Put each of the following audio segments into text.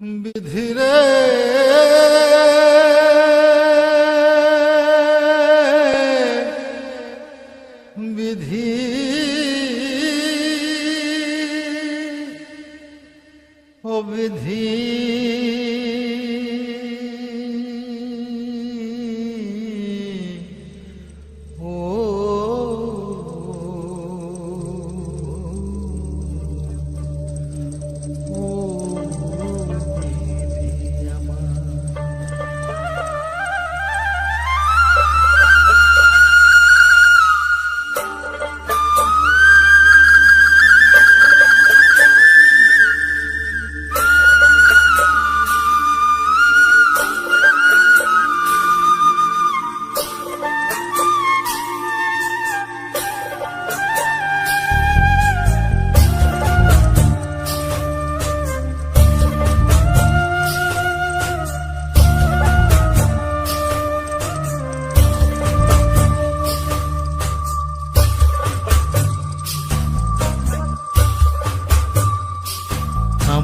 বিধিরে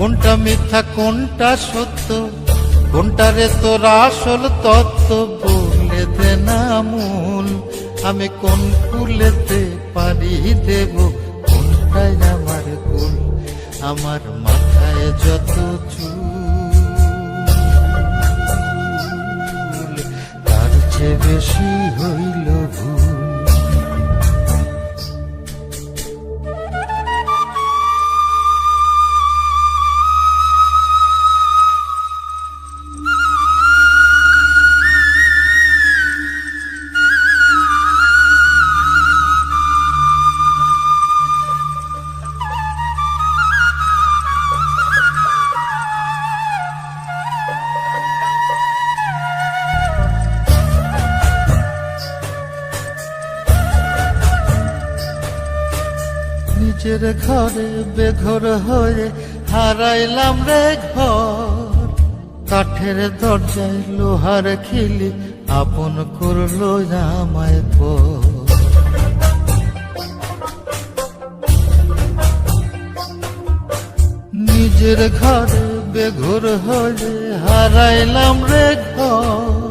কোনটা মিথ্যা, কোনটা সত্য? কোনটা রে তোর আসল তত্ত্ব? বলে দে না মূল। আমি কোন কুলেতে পারি দেব? কোনটাই আমার কুল আমার মাথায় যত চুল নিজের ঘরে বেঘর হয়ে হারাইলাম রে ঘর। কাঠের দরজায় লোহার খিলি আপন করল আমায় পর। নিজের ঘরে বেঘর হয়ে হারাইলাম রে ঘর।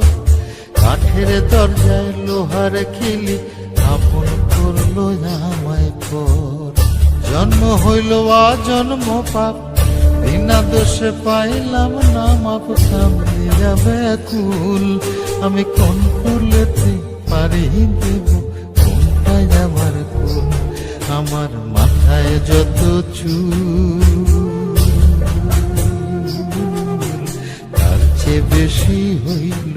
কাঠের দরজায় লোহার খিলি আপন করল আমায় জন্ম হইল জন্ম পাপ। বিনা দোষে পাইলাম না মাপ। সামনে যাবে কুল আমি কোন কুলেতে পারি দেব? কোনটাই আমার কুল আমার মাথায় যত চুল, তার চেয়ে বেশি হইল